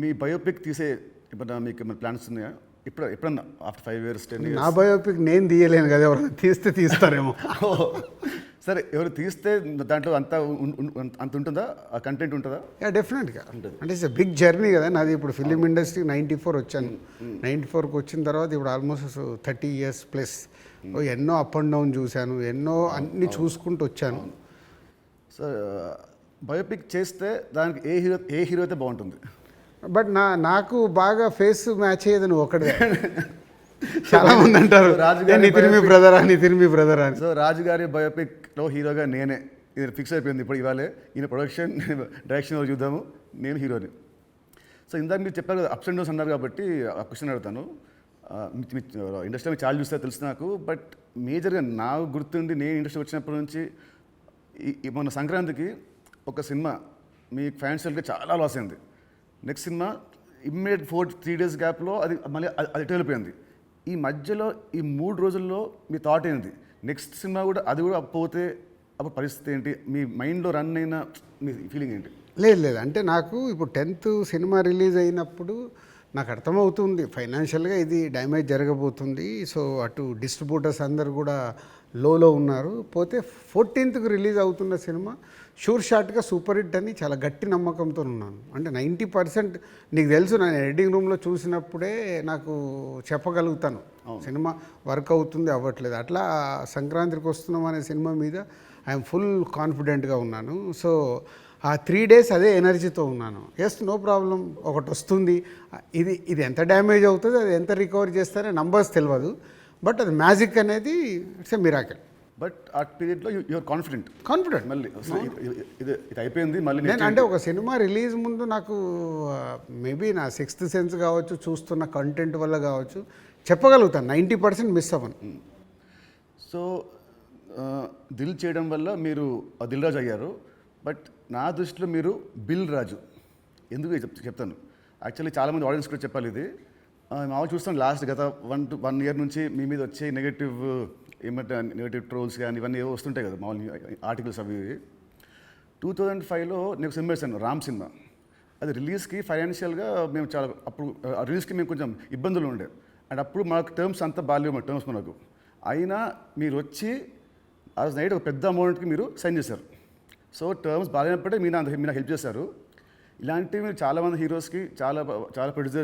మీ biopic తీసే ఇప్పుడు మీకు ఏమైనా ప్లాన్స్ ఉన్నాయా? ఇప్పుడు ఎప్పుడన్నా? ఆఫ్టర్ ఫైవ్ ఇయర్స్ టెన్ నా బయోపిక్ నేను తీయలేను కదా ఎవరైనా తీస్తే తీస్తారేమో. సరే ఎవరు తీస్తే దాంట్లో అంత అంత ఉంటుందా? ఆ కంటెంట్ ఉంటుందా? యా డెఫినెట్గా అంటే ఇట్స్ బిగ్ జర్నీ కదా నాది ఇప్పుడు ఫిలిం ఇండస్ట్రీ నైంటీ ఫోర్ వచ్చాను నైంటీ ఫోర్కి వచ్చిన తర్వాత ఇప్పుడు ఆల్మోస్ట్ థర్టీ ఇయర్స్ ప్లస్ ఎన్నో అప్ అండ్ డౌన్ చూశాను ఎన్నో అన్ని చూసుకుంటూ వచ్చాను. సో బయోపిక్ చేస్తే దానికి ఏ హీరో ఏ హీరో అయితే బాగుంటుంది? బట్ నా నాకు బాగా ఫేస్ మ్యాచ్ అయ్యేది నువ్వు ఒక్కడే చాలా మంది అంటారు రాజు "ఏ, గారి నితిన్ మీ బ్రదర్ అని నితిన్ మీ బ్రదర్ అని. సో రాజు గారి బయోపిక్లో హీరోగా నేనే. ఇది ఫిక్స్ అయిపోయింది ఇప్పుడు ఇవాళే. ఈయన ప్రొడక్షన్ డైరెక్షన్ చూద్దాము. నేను హీరోని. సో ఇందాక మీరు చెప్పారు కదా అప్స్ అండ్ డౌన్స్ అన్నారు కాబట్టి ఆ క్వశ్చన్ అడుగుతాను. ఇండస్ట్రీ మీరు చాలా చూస్తే తెలుసు నాకు. బట్ మేజర్గా నాకు గుర్తుండి నేను ఇండస్ట్రీ వచ్చినప్పటి నుంచి మొన్న సంక్రాంతికి ఒక సినిమా మీ ఫైనాన్షియల్గా చాలా లాస్ అయింది. Next cinema immediate four three days గ్యాప్లో అది మళ్ళీ అది- అది వెళ్ళిపోయింది ఈ మధ్యలో ఈ మూడు రోజుల్లో మీ థాట్ ఏంటి నెక్స్ట్ సినిమా కూడా అది కూడా పోతే అప్పుడు పరిస్థితి ఏంటి? మీ మైండ్లో రన్ అయిన మీ ఫీలింగ్ ఏంటి? లేదు లేదు. అంటే నాకు ఇప్పుడు టెన్త్ సినిమా రిలీజ్ అయినప్పుడు నాకు అర్థమవుతుంది. ఫైనాన్షియల్గా ఇది డ్యామేజ్ జరగబోతుంది. సో అటు డిస్ట్రిబ్యూటర్స్ అందరు కూడా లోలో ఉన్నారు. పోతే ఫోర్టీన్త్కి రిలీజ్ అవుతున్న సినిమా షూర్ షాట్గా సూపర్ హిట్ అని చాలా గట్టి నమ్మకంతో ఉన్నాను. అంటే నైంటీ పర్సెంట్ నీకు తెలుసు నేను ఎడిటింగ్ రూమ్లో చూసినప్పుడే నాకు చెప్పగలుగుతాను. సినిమా వర్క్ అవుతుంది అవ్వట్లేదు. అట్లా సంక్రాంతికి వస్తున్నాం అనే సినిమా మీద ఐఎమ్ ఫుల్ కాన్ఫిడెంట్గా ఉన్నాను. సో ఆ త్రీ డేస్ అదే ఎనర్జీతో ఉన్నాను. ఎస్ నో ప్రాబ్లం ఒకటి వస్తుంది. ఇది ఇది ఎంత డ్యామేజ్ అవుతుంది అది ఎంత రికవర్ చేస్తారో నంబర్స్ తెలియదు బట్ అది మ్యాజిక్ అనేది ఇట్స్ ఎ మిరాకిల్. బట్ ఆ పీరియడ్లో యువర్ కాన్ఫిడెంట్. కాన్ఫిడెంట్. మళ్ళీ ఇది- ఇది- అయిపోయింది మళ్ళీ నేను అంటే ఒక సినిమా రిలీజ్ ముందు నాకు మేబీ నా సిక్స్త్ సెన్స్ కావచ్చు చూస్తున్న కంటెంట్ వల్ల కావచ్చు చెప్పగలుగుతాను. నైంటీ పర్సెంట్ మిస్ అవ్వను. సో దిల్ చేయడం వల్ల మీరు దిల్ రాజు అయ్యారు. బట్ నా దృష్టిలో మీరు బిల్ రాజు. ఎందుకు చెప్ చెప్తాను? యాక్చువల్లీ చాలామంది ఆడియన్స్ కూడా చెప్పాలి ఇది. మామూలు చూస్తాం లాస్ట్ గత వన్ టు వన్ ఇయర్ నుంచి మీ మీద వచ్చే నెగటివ్ ఏమంటే నెగటివ్ ట్రోల్స్ కానీ ఇవన్నీ ఏవో వస్తుంటాయి కదా మామూలు ఆర్టికల్స్ అవి టూ థౌజండ్ ఫైవ్లో నేను సినిమా వేసాను రామ్ సినిమా. అది రిలీజ్కి ఫైనాన్షియల్గా మేము చాలా అప్పుడు ఆ రిలీజ్కి మేము కొంచెం ఇబ్బందులు ఉండే. అండ్ అప్పుడు మాకు టర్మ్స్ అంతా బాగాలేవు మా టర్మ్స్ మనకు అయినా మీరు వచ్చి ఆ రోజు నైట్ ఒక పెద్ద అమౌంట్కి మీరు సైన్ చేశారు. సో టర్మ్స్ బాగాలేనప్పుడే మీరు అంత మీరు హెల్ప్ చేశారు. ఇలాంటివి మీరు చాలామంది హీరోస్కి చాలా చాలా ప్రొడ్యూసర్